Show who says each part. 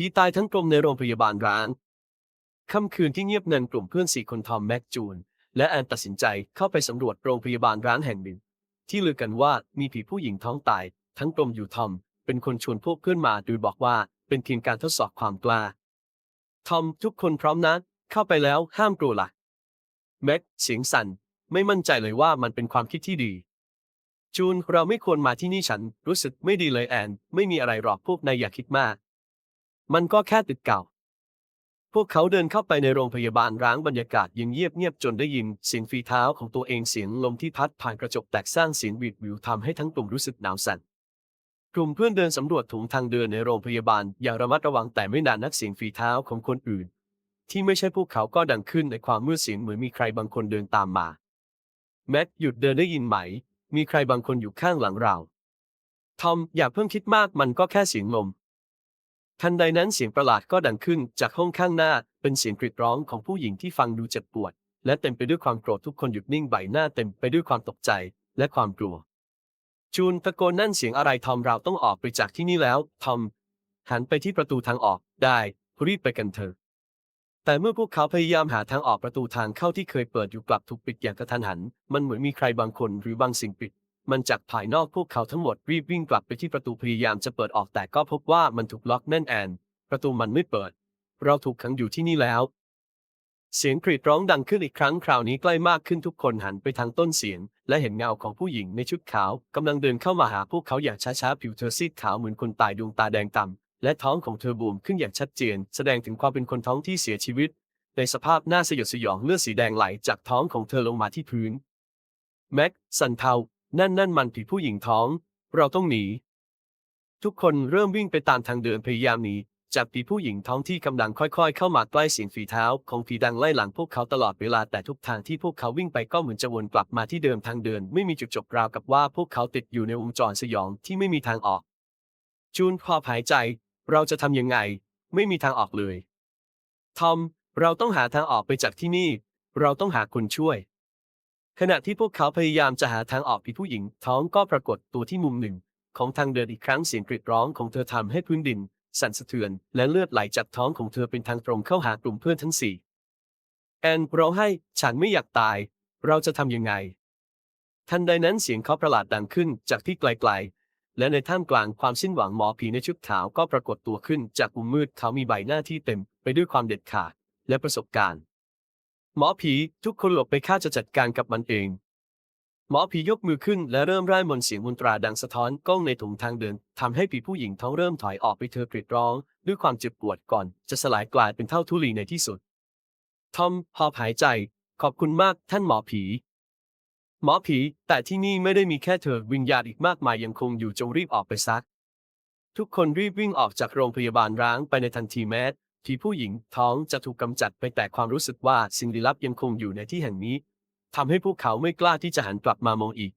Speaker 1: ผีตายทั้งกลมในโรงพยาบาลร้าง ค่ำคืนที่เงียบงันกลุ่มเพื่อนสี่คนทอมแม็กจูน และแอนตัดสินใจเข้าไปสำรวจโรงพยาบาลร้างแห่งหนึ่ง ที่ลือกันว่ามีผีผู้หญิงท้องตาย ทั้งกลมอยู่ทอม เป็นคนชวนพวกเพื่อนมาโดยบอกว่าเป็นเพียงการทดสอบความกล้าทอมทุกคนพร้อมนะเข้าไปแล้วห้ามกลัวละ่ะแม็กเสียงสั่นไม่มั่นใจเลยว่ามันเป็นความคิดที่ดี จูนเราไม่ควรมาที่นี่ฉันรู้สึกไม่ดีเลยแอน ไม่มีอะไรหรอกพวกนายอย่าคิดมาก มันก็แค่ตึกเก่า พวกเขาเดินเข้าไปในโรงพยาบาลร้างบรรยากาศยังเงียบเงียบๆจนได้ยินเสียงฝีเท้าของตัวเองเสียงลมที่พัดผ่านกระจกแตกสร้างเสียงหวีดหวิวทำให้ทั้งกลุ่มรู้สึกหนาวสั่นกลุ่มเพื่อนเดินสำรวจถุงทางเดินในโรงพยาบาลอย่างระมัดระวังแต่ไม่นานนักเสียงฝีเท้าของคนอื่น ที่ไม่ใช่พวกเขาก็ดังขึ้นในความมืดเสียงเหมือนมีใครบางคนเดินตามมาแม็กหยุดเดินได้ยินไหม มีใครบางคนอยู่ข้างหลังเราทอมอย่าเพิ่งคิดมากมันก็แค่เสียงลม ทันใดนั้นเสียงประหลาดก็ดังขึ้นจากห้องข้างหน้า เป็นเสียงกรีดร้องของผู้หญิงที่ฟังดูเจ็บปวด และเต็มไปด้วยความโกรธทุกคนหยุดนิ่งใบหน้าเต็มไปด้วยความตกใจและความกลัว จูนตะโกนนั่นเสียงอะไรทอมเราต้องออกไปจากที่นี่แล้วทอมหันไปที่ประตูทางออกได้รีบไปกันเถอะแต่เมื่อพวกเขาพยายามหาทางออกประตูทางเข้าที่เคยเปิดอยู่กลับถูกปิดอย่างกระทันหัน มันเหมือนมีใครบางคนหรือบางสิ่งปิด มันจากภายนอกพวกเขาทั้งหมดรีบวิ่งกลับไปที่ประตูพยายามจะเปิดออกแต่ก็พบว่ามันถูกล็อกแน่นแอนประตูมันไม่เปิด เราถูกขังอยู่ที่นี่แล้ว เสียงกรีดร้องดังขึ้นอีกครั้งคราวนี้ใกล้มากขึ้นทุกคนหันไปทางต้นเสียง และเห็นเงาของผู้หญิงในชุดขาวกำลังเดินเข้ามาหาพวกเขาอย่างช้าๆผิวเธอซีดขาวเหมือนคนตายดวงตาแดงต่ำและท้องของเธอบวมขึ้นอย่างชัดเจน แสดงถึงความเป็นคนท้องที่เสียชีวิต ในสภาพหน้าสยดสยองเลือดสีแดงไหลจากท้องของเธอลงมาที่พื้นแม็กสันเทา นั่นนั่นมันผีผู้หญิงท้อง เราต้องหนี ทุกคนเริ่มวิ่งไปตามทางเดินพยายามหนีจากผีผู้หญิงท้องที่กำลังค่อยๆ เข้ามาใกล้เสียงฝีเท้า ของผีดังไล่หลังพวกเขาตลอดเวลาแต่ทุกทางที่พวกเขาวิ่งไปก็เหมือนจะวนกลับมาที่เดิมทางเดิน ไม่มีจุดจบราวกับว่าพวกเขาติดอยู่ในวงจรสยองที่ไม่มีทางออก จูนพอหายใจ เราจะทำยังไง ไม่มีทางออกเลย ทอม เราต้องหาทางออกไปจากที่นี่ เราต้องหาคนช่วย ขณะที่พวกเขาพยายามจะหาทางออกผีผู้หญิง ท้องก็ปรากฏตัวที่มุมหนึ่ง ของทางเดินอีกครั้งเสียงกรีดร้องของเธอทำให้พื้นดิน สั่นสะเทือน และเลือดไหลจากท้องของเธอเป็นทางตรงเข้าหากลุ่มเพื่อนทั้งสี่แอนร้องไห้ฉันไม่อยากตาย เราจะทำยังไง ทันใดนั้นเสียงเคาะประหลาดดังขึ้นจากที่ไกลๆ และในท่ามกลางความสิ้นหวังหมอผีในชุดขาวก็ปรากฏตัวขึ้นจากมุมมืดเขามีใบหน้าที่เต็ม ไปด้วยความเด็ดขาดและประสบการณ์ หมอผี ทุกคนหลบไปข้าจะจัดการกับมันเอง หมอผียกมือขึ้นและเริ่มร่ายมนต์เสียงมนตราดังสะท้อนกล้องในถุงทางเดินทำให้ผีผู้หญิงท้องเริ่มถอยออกไปเธอกรีดร้อง ด้วยความเจ็บปวดก่อน จะสลายกลายเป็นเท่าทุลีในที่สุด ทอมหอบหายใจ ขอบคุณมากท่านหมอผี หมอผี แต่ที่นี่ไม่ได้มีแค่เธอวิญญาณอีกมากมายยังคงอยู่จงรีบออกไปซัก ทุกคนรีบวิ่งออกจากโรงพยาบาลร้างไปในทันทีแม้ ที่ผู้หญิงท้องจะถูกกำจัดไปแต่ความรู้สึกว่าสิ่งลี้ลับยังคงอยู่ในที่แห่งนี้ทำให้พวกเขาไม่กล้าที่จะหันกลับมามองอีก